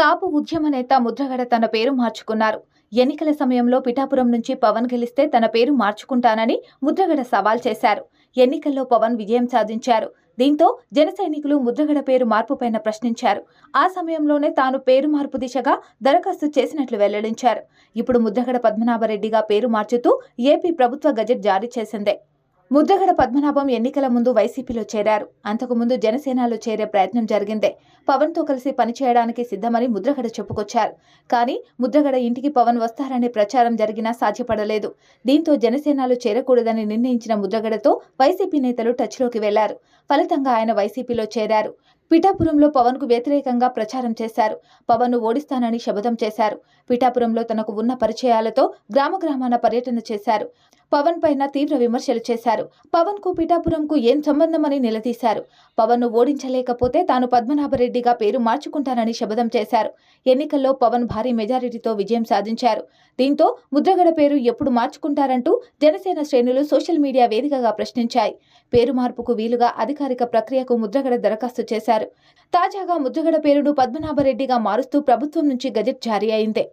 కాపు ఉద్యమ నేత ముద్రగడ తన పేరు మార్చుకున్నారు. ఎన్నికల సమయంలో పిఠాపురం నుంచి పవన్ గెలిస్తే తన పేరు మార్చుకుంటానని ముద్రగడ సవాల్ చేశారు. ఎన్నికల్లో పవన్ విజయం సాధించారు. దీంతో జన సైనికులు ముద్రగడ పేరు మార్పుపైన ప్రశ్నించారు. ఆ సమయంలోనే తాను పేరు మార్పు దిశగా దరఖాస్తు చేసినట్లు వెల్లడించారు. ఇప్పుడు ముద్రగడ పద్మనాభరెడ్డిగా పేరు మార్చుతూ ఏపీ ప్రభుత్వ గజెట్ జారీ చేసిందే. ముద్రగడ పద్మనాభం ఎన్నికల ముందు వైసీపీలో చేరారు. అంతకుముందు జనసేనలో చేరే ప్రయత్నం జరిగిందే. పవన్తో కలిసి పనిచేయడానికి సిద్ధమని ముద్రగడ చెప్పుకొచ్చారు. కానీ ముద్రగడ ఇంటికి పవన్ వస్తారనే ప్రచారం జరిగినా సాధ్యపడలేదు. దీంతో జనసేనలో చేరకూడదని నిర్ణయించిన ముద్రగడతో వైసీపీ నేతలు టచ్లోకి వెళ్ళారు. ఫలితంగా ఆయన వైసీపీలో చేరారు. పిఠాపురంలో పవన్కు వ్యతిరేకంగా ప్రచారం చేశారు. పవన్ను ఓడిస్తానని శపథం చేశారు. పిఠాపురంలో తనకు ఉన్న పరిచయాలతో గ్రామ గ్రామాన పర్యటన చేశారు. పవన్ పైన తీవ్ర విమర్శలు చేశారు. పవన్కు పిఠాపురంకు ఏం సంబంధమని నిలదీశారు. పవన్ను ఓడించలేకపోతే తాను పద్మనాభరెడ్డిగా పేరు మార్చుకుంటానని శపథం చేశారు. ఎన్నికల్లో పవన్ భారీ మెజారిటీతో విజయం సాధించారు. దీంతో ముద్రగడ పేరు ఎప్పుడు మార్చుకుంటారంటూ జనసేన శ్రేణులు సోషల్ మీడియా వేదికగా ప్రశ్నించాయి. పేరు మార్పుకు వీలుగా అధికారిక ప్రక్రియకు ముద్రగడ దరఖాస్తు చేశారు. తాజాగా ముద్రగడ పేరును పద్మనాభరెడ్డిగా మారుస్తూ ప్రభుత్వం నుంచి గజెట్ జారీ అయిందే.